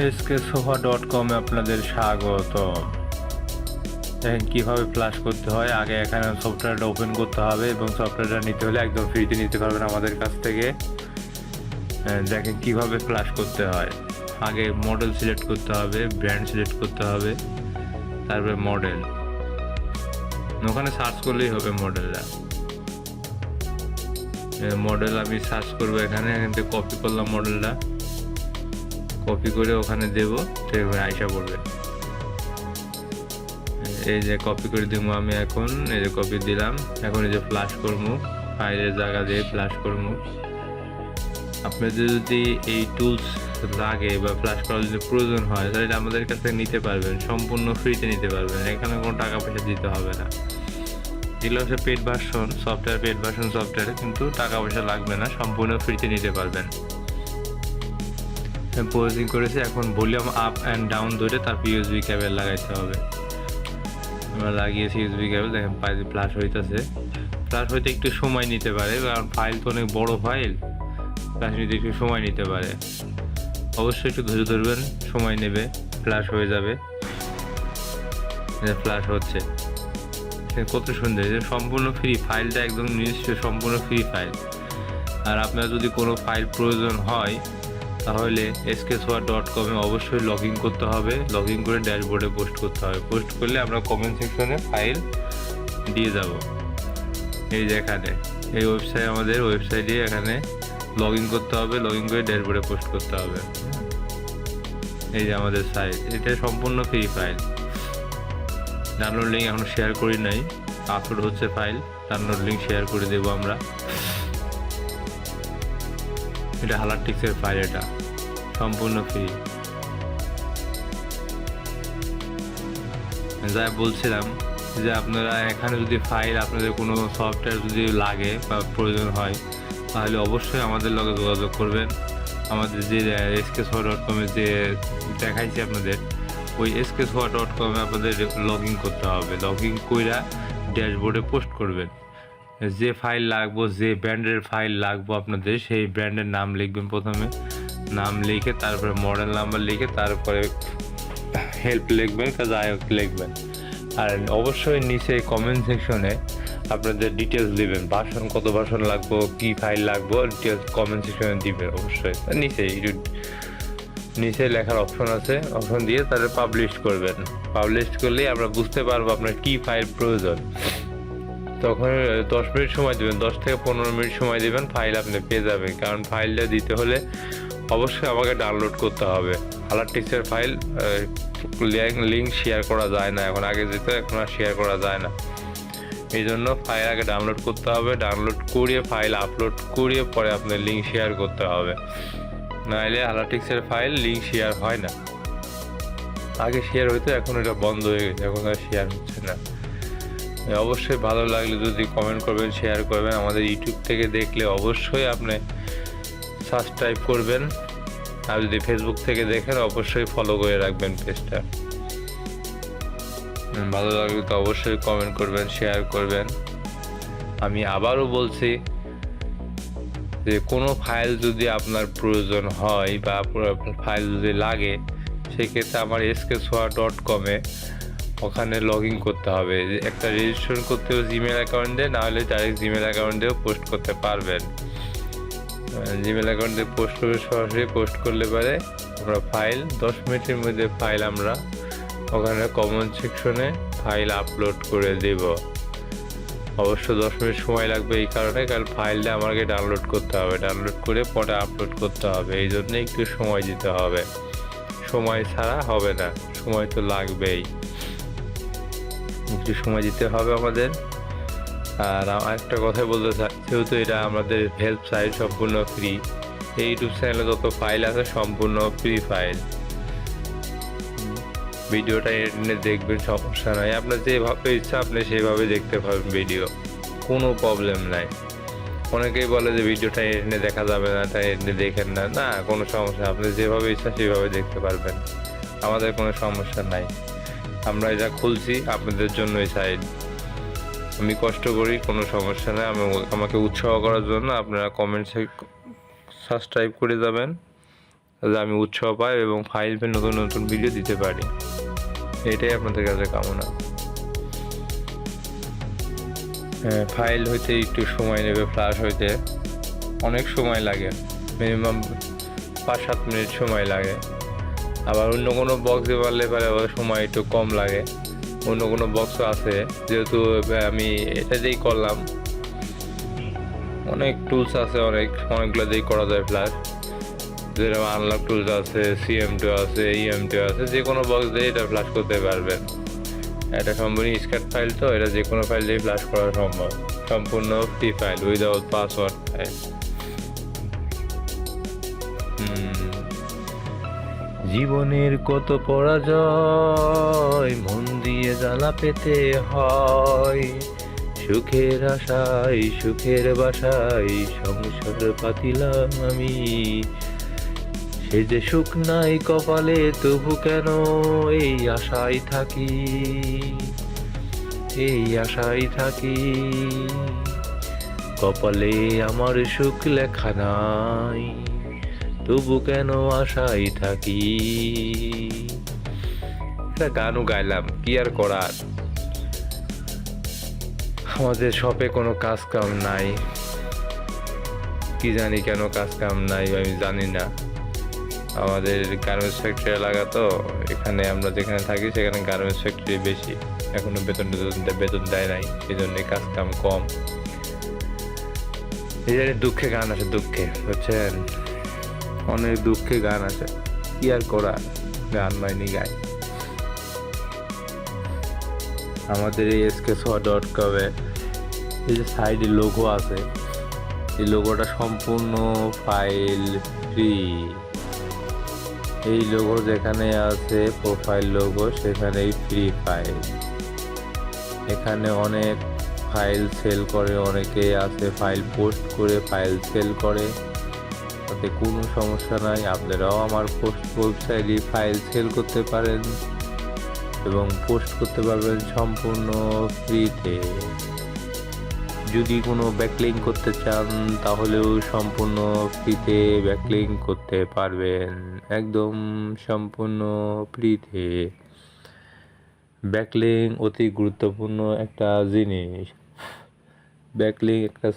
SK sofa dot কমে আপনাদের স্বাগত দেখেন কীভাবে ফ্লাশ করতে হয়। আগে এখানে সফটওয়্যারটা ওপেন করতে হবে এবং সফটওয়্যারটা নিতে হলে একদম ফ্রিতে নিতে পারবেন আমাদের কাছ থেকে। দেখেন কীভাবে ফ্লাশ করতে হয়। আগে মডেল সিলেক্ট করতে হবে ব্র্যান্ড সিলেক্ট করতে হবে, তারপরে মডেল ওখানে সার্চ করলেই হবে মডেলটা মডেল আমি সার্চ করব এখানে, এখান থেকে কপি করলাম মডেলটা কপি করে ওখানে দেবো এবার আইসা পড়বে এই যে কপি করে দিব আমি এখন, এই যে কপি দিলাম, এখন এই যে ফ্লাশ করব ফাইলের জায়গা দিয়ে ফ্লাশ করব। আপনাদের যদি এই টুলস লাগে বা ফ্লাশ করার যদি প্রয়োজন হয়, তাহলে আমাদের কাছে নিতে পারবেন, সম্পূর্ণ ফ্রিতে নিতে পারবেন, এখানে কোনো টাকা পয়সা দিতে হবে না। এগুলো হচ্ছে paid version software paid version software কিন্তু টাকা পয়সা লাগবে না, সম্পূর্ণ ফ্রিতে নিতে পারবেন। পোজিং করেছে, এখন ভলিউম আপ অ্যান্ড ডাউন ধরে তারপর ইউএসবি কেবল লাগাইতে হবে। আমরা লাগিয়েছি ইউএসবি কেবল দেখেন পাইলে ফ্লাশ হইতেছে। ফ্লাশ হইতে একটু সময় নিতে পারে, কারণ ফাইল তো অনেক বড় ফাইল ফ্লাশ নিতে একটু সময় নিতে পারে। অবশ্যই একটু ধৈর্য ধরবেন, সময় নেবে ফ্লাশ হয়ে যাবে। ফ্লাশ হচ্ছে। কত সুন্দর সম্পূর্ণ ফ্রি ফাইলটা একদম নিজস্ব সম্পূর্ণ ফ্রি ফাইল আর আপনার যদি কোনো ফাইল প্রয়োজন হয় তাহলে এসকেসোয়া ডট কমে অবশ্যই লগ ইন করতে হবে। লগ ইন করে ড্যাশবোর্ডে পোস্ট করতে হবে। পোস্ট করলে আমরা কমেন্ট সেকশনে ফাইল দিয়ে যাব। এই যে এখানে, এই ওয়েবসাইট আমাদের ওয়েবসাইটে এখানে লগ ইন করতে হবে। লগ ইন করে ড্যাশবোর্ডে পোস্ট করতে হবে। এই যে আমাদের সাইট এটা সম্পূর্ণ ফ্রি ফাইল ডাউনলোড লিঙ্ক এখনও শেয়ার করি নাই। আপলোড হচ্ছে ফাইল ডাউনলোড লিঙ্ক শেয়ার করে দেবো আমরা। এটা হালার হালারটিক্সের ফাইল এটা। সম্পূর্ণ ফ্রি যা বলছিলাম যে আপনারা এখানে যদি ফাইল আপনাদের কোনো সফটওয়্যার যদি লাগে বা প্রয়োজন হয়, তাহলে অবশ্যই আমাদের লগে যোগাযোগ করবেন। আমাদের যে এসকে সোয়া ডট কমে যে দেখাইছি আপনাদের, ওই এসকে সোয়া ডট কমে আপনাদের লগ ইন করতে হবে। লগ ইন কইরা ড্যাশবোর্ডে পোস্ট করবেন। যে ফাইল লাগবো, যে ব্র্যান্ডের ফাইল লাগবো আপনাদের, সেই ব্র্যান্ডের নাম লিখবেন প্রথমে। নাম লিখে তারপরে মডেল নাম্বার লিখে তারপরে হেল্প লিখবেন যাই হোক লিখবেন। আর অবশ্যই নিচে কমেন্ট সেকশনে আপনাদের ডিটেলস দিবেন, ভাষণ, কত ভাষণ লাগবো, কি ফাইল লাগবো ডিটেলস কমেন্ট সেকশনে দিবেন অবশ্যই। নিচে নিচে লেখার অপশন আছে অপশন দিয়ে তাহলে পাবলিশ করবেন। পাবলিশ করলেই আমরা বুঝতে পারব আপনার কি ফাইল প্রয়োজন। তখন দশ মিনিট সময় দেবেন, দশ থেকে পনেরো মিনিট সময় দেবেন ফাইল আপনি পেয়ে যাবেন। কারণ ফাইলটা দিতে হলে অবশ্যই আমাকে ডাউনলোড করতে হবে। হালারটিক্সের ফাইল লিঙ্ক শেয়ার করা যায় না এখন। আগে যেত, এখন আর শেয়ার করা যায় না। এই জন্য ফাইল আগে ডাউনলোড করতে হবে। ডাউনলোড করিয়ে ফাইল আপলোড করিয়ে পরে আপনার লিঙ্ক শেয়ার করতে হবে। নাহলে হালারটিক্সের ফাইল লিঙ্ক শেয়ার হয় না। আগে শেয়ার হইতো, এখন এটা বন্ধ হয়ে গেছে, এখন আর শেয়ার হচ্ছে না। অবশ্যই ভালো লাগলে যদি কমেন্ট করবেন শেয়ার করবেন। আমাদের ইউটিউব থেকে দেখলে অবশ্যই আপনি সাবস্ক্রাইব করবেন। আর যদি ফেসবুক থেকে দেখেন, অবশ্যই ফলো করে রাখবেন পেজটা ভালো লাগলে তো অবশ্যই কমেন্ট করবেন শেয়ার করবেন। আমি আবারও বলছি যে, কোনো ফাইল যদি আপনার প্রয়োজন হয় বা ফাইল যদি লাগে, সেক্ষেত্রে আমার এসকে সোয়া ডট কমে ওখানে লগ ইন করতে হবে। একটা রেজিস্ট্রেশন করতে হবে জিমেল অ্যাকাউন্টে নাহলে ডাইরেক্ট জিমেল অ্যাকাউন্টেও পোস্ট করতে পারবেন। জিমেল অ্যাকাউন্টে পোস্ট করে সরাসরি পোস্ট করলে পারে আমরা ফাইল দশ মিনিটের মধ্যে ফাইল আমরা ওখানে কমন সেকশনে ফাইল আপলোড করে দেব। অবশ্য দশ মিনিট সময় লাগবে এই কারণে, কারণ ফাইলটা আমাকে ডাউনলোড করতে হবে। ডাউনলোড করে পরে আপলোড করতে হবে। এই জন্য একটু সময় দিতে হবে। সময় ছাড়া হবে না। সময় তো লাগবেই। একটু সময় দিতে হবে আমাদের। আর একটা কথা বলতে চাই যেহেতু এটা আমাদের হেল্প সাইট সম্পূর্ণ ফ্রি এই ইউটিউব চ্যানেলে যত ফাইল আছে সম্পূর্ণ ফ্রি ফাইল ভিডিওটা এনে দেখবেন, সমস্যা নাই। আপনার যেভাবে ইচ্ছা, আপনি সেভাবে দেখতে পাবেন ভিডিও কোনো প্রবলেম নাই। অনেকেই বলে যে ভিডিওটা এনে দেখা যাবে না, তাই এনে দেখেন না। না, কোনো সমস্যা আপনি যেভাবে ইচ্ছা, সেভাবে দেখতে পারবেন। আমাদের কোনো সমস্যা নাই। আমরা এটা খুলছি আপনাদের জন্য এই সাইড আমি কষ্ট করি, কোনো সমস্যা নেই। আমি আমাকে উৎসাহ করার জন্য আপনারা কমেন্ট সাবস্ক্রাইব করে যাবেন যাতে আমি উৎসাহ পাই এবং ফাইল ফেল নতুন নতুন ভিডিও দিতে পারি। এটাই আপনাদের কাছে কামনা। হ্যাঁ ফাইল হইতে একটু সময় নেবে ফ্লাশ হইতে। অনেক সময় লাগে। মিনিমাম পাঁচ সাত মিনিট সময় লাগে। আবার অন্য কোনো বক্স পারলে পারে সময় একটু কম লাগে। অন্য কোনো বক্সও আছে, যেহেতু আমি এটা দিয়েই করলাম। অনেক টুলস আছে, অনেক, অনেকগুলো দিয়েই করা যায় ফ্ল্যাশ যেরকম আনলক টুলস আছে সিএম টু আছে ইএম টু আছে যে কোনো বক্স দিয়ে এটা ফ্ল্যাশ করতে পারবেন। এটা সম্পূর্ণ স্ক্যাট ফাইল তো, এটা যে কোনো ফাইল দিয়ে ফ্ল্যাশ করা সম্ভব। সম্পূর্ণ free file without password file জীবনের কত পরাজয় মন দিয়ে জ্বালা পেতে হয়। সুখের আশায়, সুখের বাসায় সংসার পাতিলাম আমি। সে যে সুখ নাই কপালে, তবু কেন এই আশায় থাকি? এই আশায় থাকি। কপালে আমার সুখ লেখা নাই। তবু কেন আশাই থাকি? গানও গাইলাম, কি আর করার? আমাদের শপে কোনো কাজ কাম নাই। কি জানি কেন কাজ কাম নাই, আমি জানি না। আমাদের গার্মেন্টস ফ্যাক্টরি এলাকা তো, এখানে আমরা যেখানে থাকি সেখানে গার্মেন্টস ফ্যাক্টরি বেশি। এখনও বেতন বেতন দেয় নাই এই জন্য কাজ কাম। কম এই দুঃখে গান আছে, দুঃখে, বুঝছেন? অনেক দুঃখে গান আছে। কি আর করা গান মাইনি গাই। আমাদের এই এসকে ছ ডট কমে এই যে সাইডে লোগো আছে, এই লোগোটা সম্পূর্ণ ফাইল ফ্রি এই লোগো যেখানে আছে প্রোফাইল লোগো সেখানেই ফ্রি ফাইল এখানে অনেক ফাইল সেল করে অনেকেই আছে ফাইল পোস্ট করে ফাইল সেল করে। তাতে কোনো সমস্যা নাই। আপনারাও আমার পোস্ট ওয়েবসাইটে ফাইল সেল করতে পারেন এবং পোস্ট করতে পারবেন সম্পূর্ণ ফ্রিতে যদি কোনো ব্যাকলিং করতে চান, তাহলেও সম্পূর্ণ ফ্রিতে ব্যাকলিং করতে পারবেন। একদম সম্পূর্ণ ফ্রিতে ব্যাকলিং অতি গুরুত্বপূর্ণ একটা জিনিস। ব্যাকলিং একটা